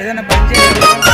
ఏదైనా పని చేయాలి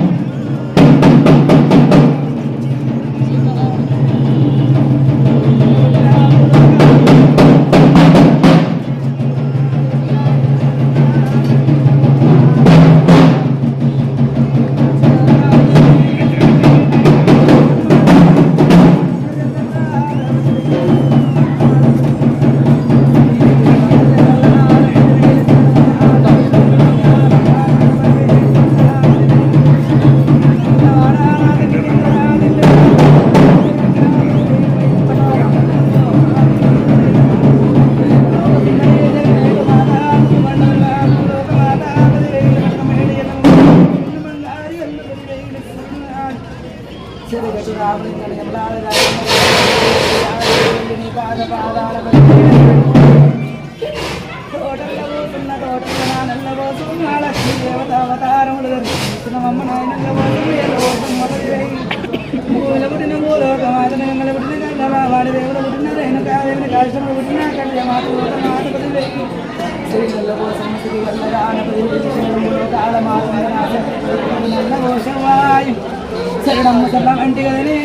శరణమ్మ సల్లం అంటే కదనే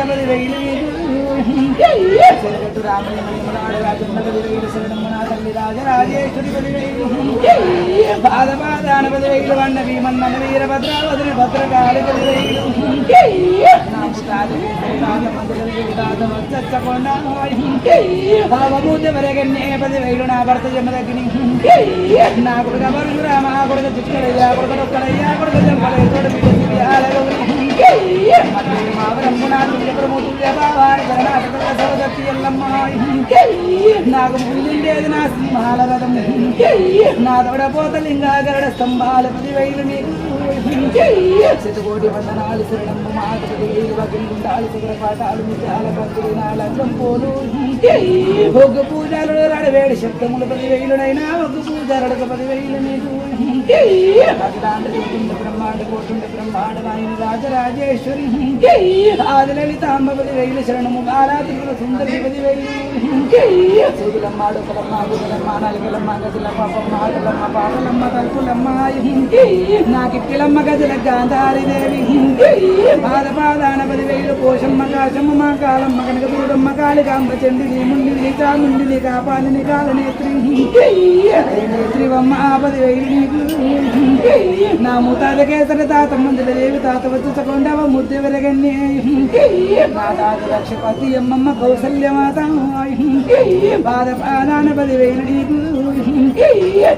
నా ఒక వెయ్యి చెరగట్టు రామయ్య రాజన్న పది వెయ్యి శరణమ్మ తల్లి రాజరాజేశ్వరి పది వెయ్యి పాద వన్న భీమన్న వీరభద్రావతిని భద్రకాళి పది నాకు వరగన్నే పది నా భర్త జమదగ్ని నా కొడుక కొడుక చిక్కలయ్యా కొడుక కొడుక జంపలయ్య తోడు నాగముందుండేది నా సింహాల రథం నా తోడపోత లింగాగరడ స్తంభాల పది వేలు నీకు శతకోటి వందనాలు శరణమ్మ మాట పది వేలు ముత్యాల పోలు ఒగ్గు శబ్దములు పది వేలునైనా ఒగ్గు పూజ పది వేలు నీకు బ్రహ్మాండ కోటుండ బ్రహ్మాండ రాజరాజేశ్వరి ఆదిన లలితాంబ పది వేలు శరణము బాలాత్రిపుర సుందరి పది వేలు సూదులమ్మ అడుకలమ్మ గుదలమ్మ నలుగులమ్మ గదుల పాపమ్మ ఆటలమ్మ పాటలమ్మ తలుపులమ్మ నాకిట్టిలమ్మ గదుల గాంధారి పాద పాదాన పది వేలు పోషమ్మ కాశమ్మ మా కాలమ్మ కనుక దూడమ్మ కాళికాంబ చండిని ముండిని చాముండిని కాపాలిని కాలనేత్రి నేత్రివమ్మ పది వేలు నీకు నా ముతాత కేసరి తాత మందుల దేవి తాత వచ్చి చకొండవ ముద్ద నా తాత లక్షపతి అమ్మమ్మ కౌసల్యమాత మాత పాద పాదాన పది వేలు నీకు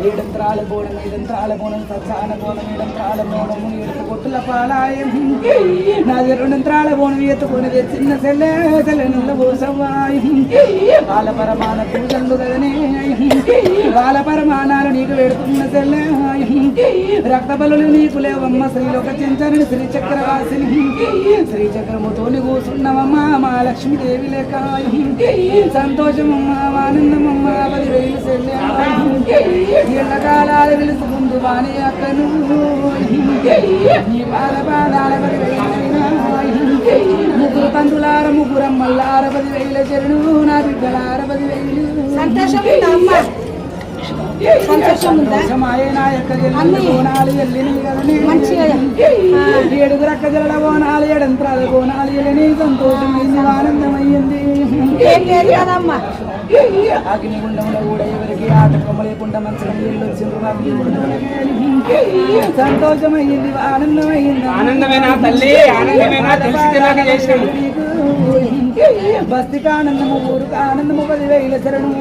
ఏడంత్రాల బోడం ఏడంత్రాల బోనం సత్సాన బోనం ఏడంత్రాల బోనము ఏడు పాలాయం. నాది రెండంత్రాల బోనం ఎత్తుకునేది చిన్న సెల్లె సెల్లెనుల బాల పరమాన పూజలు కదనే బాల పరమానాలు నీకు వేడుకున్న సెల్లె రక్త బలులు నీకు లేవమ్మ శ్రీలోక చింతని శ్రీ చక్రవాసిని శ్రీ చక్రముతోని కూసున్నవమ్మ మా లక్ష్మీదేవి లేక సంతోషమమ్మ ఆనందమమ్మ పది వేలు సెల్లె ఎల్ల వెలుసుకుందు వాణి అక్కను ముగ్గురు తండ్రులార ముగ్గురమ్మల్లార పది వేల చెరుడు నా బిడ్డలార పది వేలు సంతోషం ఏడుగురు అక్క జల్ల బోనాలు ఏడంత్రాలు బోనాలు ఎల్లిని సంతోషమైంది ఆనందమైంది ఏం లేదు కదమ్మా అగ్నిగుండంలో కూడా ఎవరికి ఆటంకం లేకుండా మంచిగా నీళ్ళు వచ్చిండ్రు. సంతోషమైంది ఆనందమైంది ఆనందమేనా తల్లి? ఆనందమేనా? తెలిసి చేసినాము. బస్తికి ఆనందము ఊరుకు ఆనందము పదివేల శరణము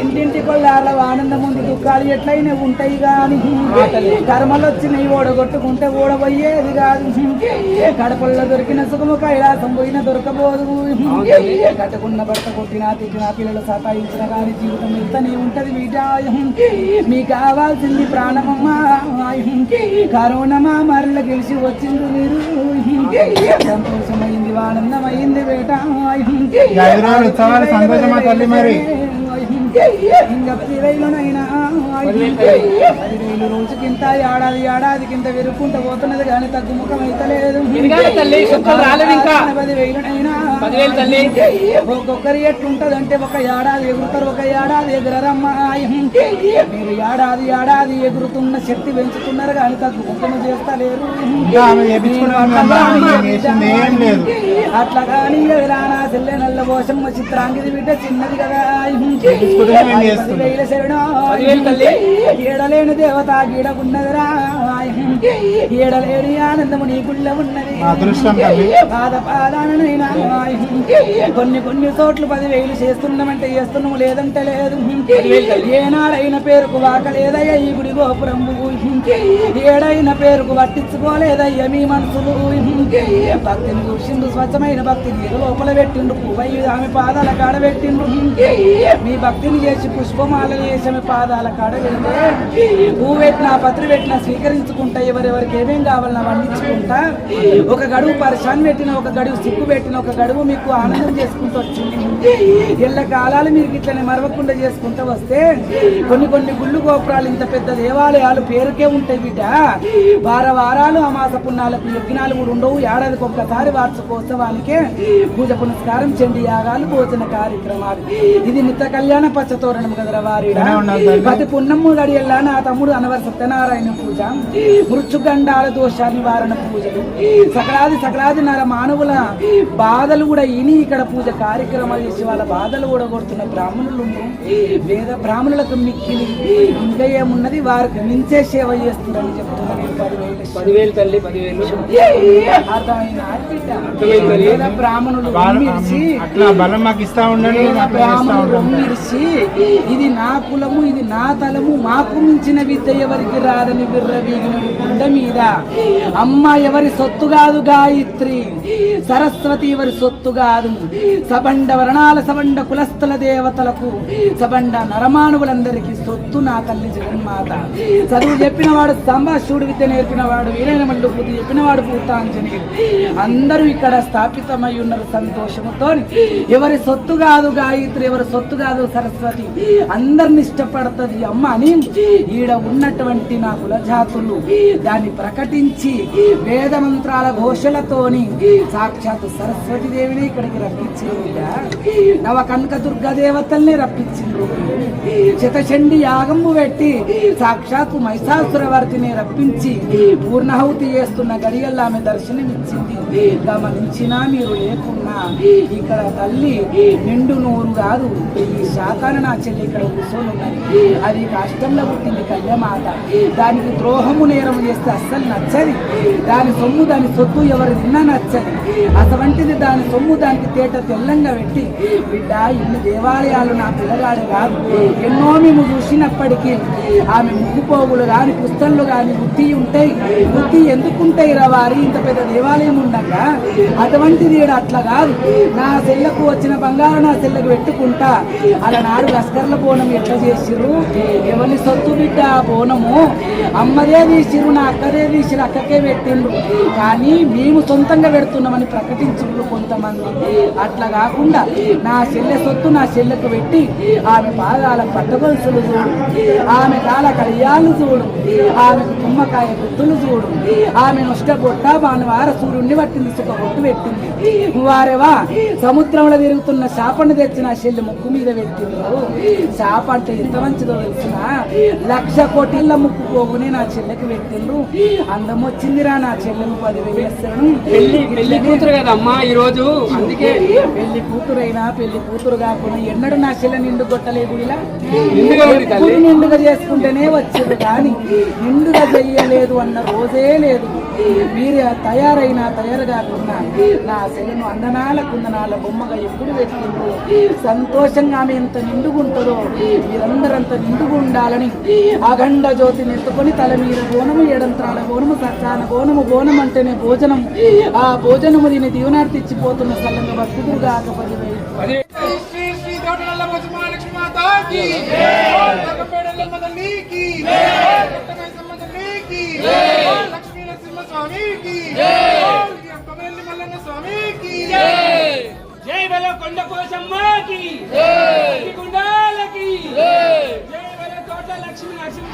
ఇంటింటి కొల్లాల ఆనందం ఉంది దుఃఖాలు ఎట్లయినా ఉంటాయి గాని కర్మలు వచ్చినాయి ఓడగొట్టుకుంటే ఓడబోయేది కాదు కడపల్లో దొరికిన సుఖము కైలాసం పోయిన దొరకబోదు కట్టుకున్న భర్త కొట్టినా తిట్టినా పిల్లలు సతాయించిన కానీ జీవితం ఇంతనే ఉంటది బిడ్డ మీకు కావాల్సింది ప్రాణమమ్మా కరోనమా మరల గెలిచి వచ్చింది మీరు. సంతోషమైంది ఆనందమైంది బేట ఉత్సవాలు సంతోషమా తల్లి మరి? రోజుకింత ఏడాది ఏడాదికింత విరుక్కుంటూ పోతున్నది కానీ తగ్గుముఖం అయితే లేదు ఎదిగాలి తల్లి, సుఖం రాలేదు ఇంకా. పదివేలునైనా పదివేలు తల్లి. ఒక్కొక్కరి ఎట్లుంటదంటే ఒక ఏడాది ఎగురుతారు ఒక ఏడాది ఎగురరమ్మా మీరు ఏడాది ఏడాది ఎగురుతున్న శక్తి పెంచుతున్నారు కానీ తగ్గుముఖం చేస్తలేరు అట్లా కానీ ఎదురానా చెల్లె నల్ల పోషమ్మ చిత్రాంగిది బిడ్డ చిన్నది కదా. శరణం. ఏడలేని దేవత గీడకున్నదిరా ఏడలేని ఆనందము నీ గుళ్ళ ఉన్నది. మా అదృష్టం తల్లి. పాద పాదానైనా కొన్ని కొన్ని చోట్ల పదివేలు చేస్తున్నామంటే చేస్తున్నాము లేదంటే లేదు. ఏనాడైన పేరుకు వాకలేదయ్య ఈ గుడి గోపురంబు ఏడైన పేరుకు పట్టించుకోలేదయ్య మీ మనసులు. భక్తిని చూసిండు స్వచ్ఛమైన భక్తిని లోపల పెట్టిండు పువ్వయ్య ఆమె పాదాల కాడ పెట్టిండు మీ భక్తిని చేసి పుష్పమాల చేసి ఆమె పాదాల కాడ పెడితే పువ్వు పెట్టినా పత్రి పెట్టిన స్వీకరించుకుంటా ఎవరెవరికి ఏమేం కావాలన్నా వండించుకుంటా ఒక గడువు పరిశాన్ పెట్టిన ఒక గడువు సిక్కు పెట్టిన ఒక గడువు మీకు ఆనందం చేసుకుంటూ వచ్చింది. ఎల్ల కాలాలు మీరు ఇట్లనే మరవకుండా చేసుకుంటూ వస్తే కొన్ని కొన్ని గుళ్ళు గోపురాలు ఇంత పెద్ద దేవాలయాలు పేరుకే ఉంటాయి బిడ్డ. వార వారాలు అమాస పుణ్యాలకు యజ్ఞాలు కూడా ఉండవు. ఏడాదికి ఒక్కసారి వార్షికోత్సవానికే పూజ పునస్కారం చండి యాగాలు భోజన కార్యక్రమాలు. ఇది నిత్య కళ్యాణ పచ్చతోరణం కదరా వారిడా. ఇక్కడే ఉండాలి తల్లి. ప్రతి పున్నమ్ము గడియల్లా నా తమ్ముడు అనవర సత్యనారాయణ పూజ. మృత్యుగండాల దోష నివారణ పూజలు. సకలాది సకలాది నర మానవుల బాధలు కూడా ఇని ఇక్కడ పూజ కార్యక్రమాలు చేసి వాళ్ళ బాధలు కూడా కొడుతున్న బ్రాహ్మణులు. వేద బ్రాహ్మణులకు మిక్కిలి. ఇంకా ఏమున్నది? వారికి మించే సేవ చేస్తున్నారని చెప్తున్నారు పదివేలు. తల్లి పదివేలు. అర్థమైన బ్రాహ్మణులు అట్లా బలం మాకు ఇస్తా బ్రాహ్మణులు ఇది నా కులము ఇది నా తలము మాకు మించిన విద్య ఎవరికి రాదని విర్రవీగిన గుండ మీద. అమ్మ ఎవరి సొత్తు కాదు గాయత్రి సరస్వతి ఎవరి సొత్తు కాదు. సబండ వర్ణాల సబండ కులస్థల దేవతలకు సబండ నరమానవులందరికీ సొత్తు నా తల్లి జగన్మాత. చదువు చెప్పిన వాడు సంభాషుడు విద్య నేర్పిన వాడు వీరైన మల్లు బుద్ధి చెప్పిన వాడు పూతాంజనేయుడు అందరూ ఇక్కడ స్థాపితమై ఉన్నారు సంతోషముతో ఎవరి సొత్తు కాదు గాయత్రి ఎవరి సొత్తు కాదు సరస్వతి. అందరిని ఇష్టపడుతుంది అమ్మ అని ఈడ ఉన్నటువంటి నా కులజాతులు. దాన్ని ప్రకటించి వేద మంత్రాల ఘోషలతోని సాక్షాత్ సరస్వతి దేవిని ఇక్కడికి రప్పించింది నవ కనక దుర్గా దేవతల్ని రప్పించిండ్రు శతచండి యాగము పెట్టి సాక్షాత్తు మహిషాసురవర్తిని రప్పించి పూర్ణాహుతి చేస్తున్న గడియల్లో ఆమె దర్శనమిచ్చింది. వచ్చినా మీరు లేకున్నా ఇక్కడ తల్లి నిండు నూరు కాదు. ఈ శాతాన నా చెల్లి ఇక్కడ కూర్చొని ఉన్నది. అది కష్టంలో పుట్టింది కళ్యమాత దానికి ద్రోహము నేరం చేస్తే అస్సలు నచ్చది. దాని సొమ్ము దాని సొత్తు ఎవరు తిన్నా నచ్చది. అటువంటిది దాని సొమ్ము దానికి తేట తెల్లంగా పెట్టి బిడ్డ ఇన్ని దేవాలయాలు నా పిల్లగాడు కాదు. ఎన్నో మేము చూసినప్పటికీ ఆమె ముగ్గుపోగులు కాని పుస్తలు కాని బుద్ధి ఉంటాయి. బుద్ధి ఎందుకుంటాయి రా వారి? ఇంత పెద్ద దేవాలయం ఉండగా. అటువంటిది అట్లా కాదు. నా సెల్లకు వచ్చిన బంగారం నా సెల్లకు పెట్టుకుంటా. అలా నాడు లస్కర్ల బోనం ఎట్లా చేసిర్రు? ఎవరి సొత్తు బిడ్డ ఆ బోనము? అమ్మదే తీసిరు నా అక్కదే తీసిరు అక్కకే పెట్టిండ్రు. కానీ మేము సొంతంగా పెడుతున్నామని ప్రకటించు కొంతమంది. అట్లా కాకుండా నా చెల్లె సొత్తు నా చెల్లెకు పెట్టి ఆమె పాదాల పట్టగొలుసులు చూడు. ఆమె కాల కళ్యాణాలు చూడు. ఆమె తుమ్మకాయ గుత్తులు చూడు. ఆమె నొష్ట పొట్ట వాని వార సూర్యుడిని పట్టింది సుఖ పొట్టు. వారేవా సముద్రంలో తిరుగుతున్న చేపను తెచ్చి నా చెల్లి ముక్కు మీద పెట్టిండ్రు. చేప అంటే ఎంత మంచిదో తెలిసిన? లక్ష కోటిళ్ళ ముక్కు పోగుని నా చెల్లెకి పెట్టిండ్రు. అందం వచ్చిందిరా నా చెల్లెలు పదివేలు వేస్తాను పెళ్ళి పెళ్ళి కూతురు కదమ్మా ఈ రోజు అందుకే. పెళ్ళి కూతురైనా పెళ్ళి కూతురు కాకుండా ఎన్నడూ నా చెల్లె నిండు కొట్టలేదు ఇలా. నిండుగా చేసుకుంటేనే వచ్చేది కానీ నిండుగా చెయ్యలేదు అన్న రోజే లేదు. మీరు తయారైన తయారు కాకుండా నా చెల్లెను అందనాల కుందనాల బొమ్మగా ఎప్పుడు పెట్టిండ్రు సంతోషంగా ఆమె ఎంత నిండుగుంటుందో మీరందరంత నిండుగుండాలని అఖండ జ్యోతిని ఎత్తుకొని తల మీద బోనము ఏడంత్రాల బోనము సచ్చాన బోనము బోనం అంటేనే భోజనం ఆ భోజనము దీని దీవనార్థి ఇచ్చిపోతున్న స్థలంగా భక్తుడు కాక శ్రీ శ్రీ మహాలక్ష్మి మాతాకి తగ్గపేడల స్వామికి. అంబవెల్లి మల్లన్న స్వామికి. జై. బల కొండ కోసమ్మకి. జై. గుండాలకి. జై. బల తోట లక్ష్మి లక్ష్మి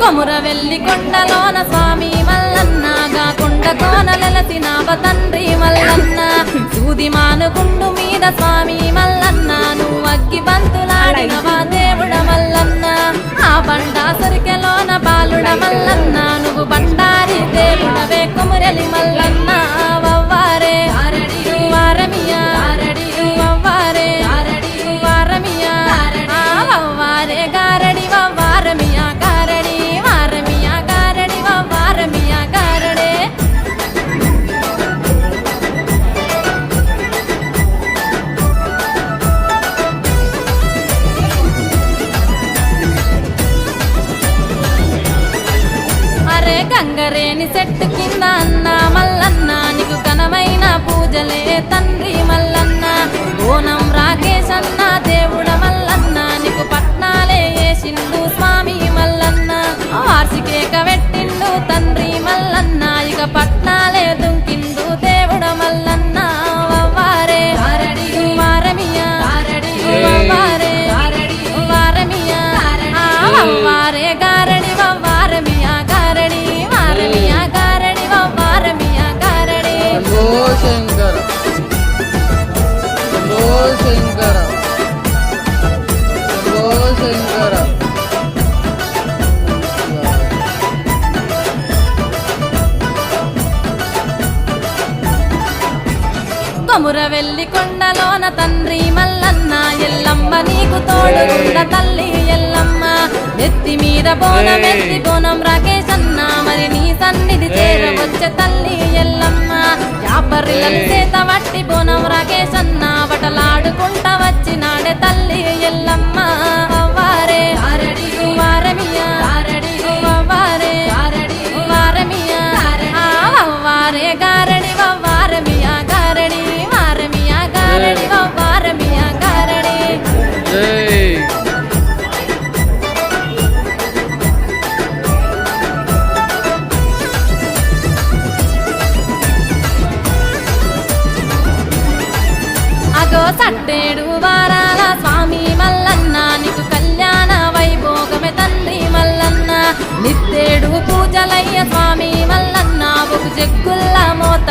కొముర వెల్లి కొండలోన స్వామి మల్లన్నగా కొండ కోనలెలసినావ తండ్రి మల్లన్న సూది మానుకుండు మీద స్వామి మల్లన్న నువ్వు అగ్గి బంతులాడినవా దేవుడ మల్లన్న ఆ బండ సరికెలోన బాలుడ మల్లన్న నువ్వు బండారి దేవుడవే కొమురలి మల్ల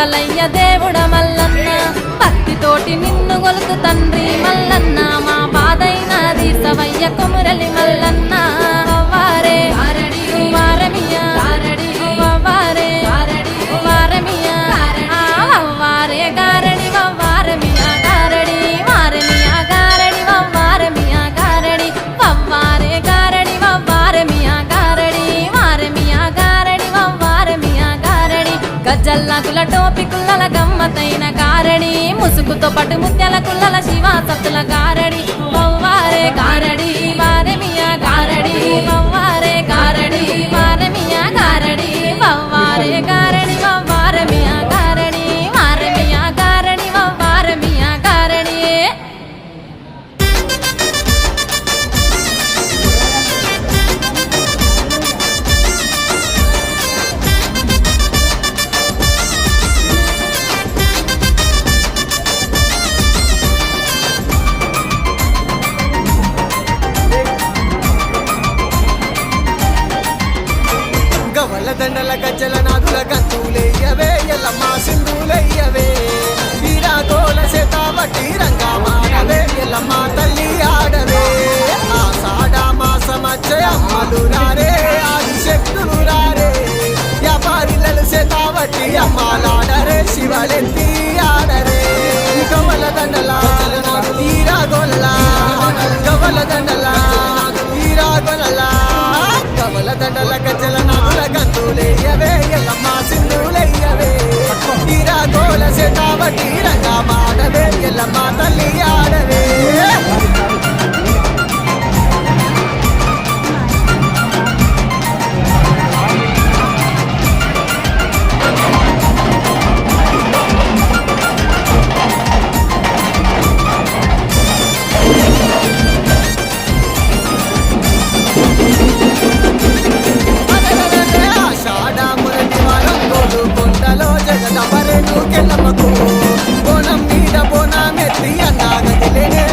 మలయ్య దేవుడమ తైన కారడి ముసుగుతో పట్టు ముత్యాల కుల్లల శివ సత్తుల కారడి వారే కారడి వారే మియా కారడి అలదండల గజ్జల నాదుల గంతులేయవే ఎల్లమ్మ సింధులయ్యవే. వీరాగోల చేత బట్టి రంగమాడవే ఎల్లమ్మ తల్లి ఆడవే. ఆ సాడ మాసమచ్చే అమ్మలు రారే ఆది శక్తులు రారే. వ్యాపారిలలు చేత అమ్మలాడరే శివలెత్తి ఆడరే. గవల దండల వీరాగోల గవల దండల వీరాగోల కవల దండల గజ్జల నాగుల గంతులేయవే ఎల్లమ్మ సింధులేయవే తీరా గోల సెటావటి రంగా మాడవే ఎల్లమ్మ తల్లి ఆడవే. కెళ్ళమ్మకు బోనం మీద బోనామెత్తి అన్నాగదిలేనే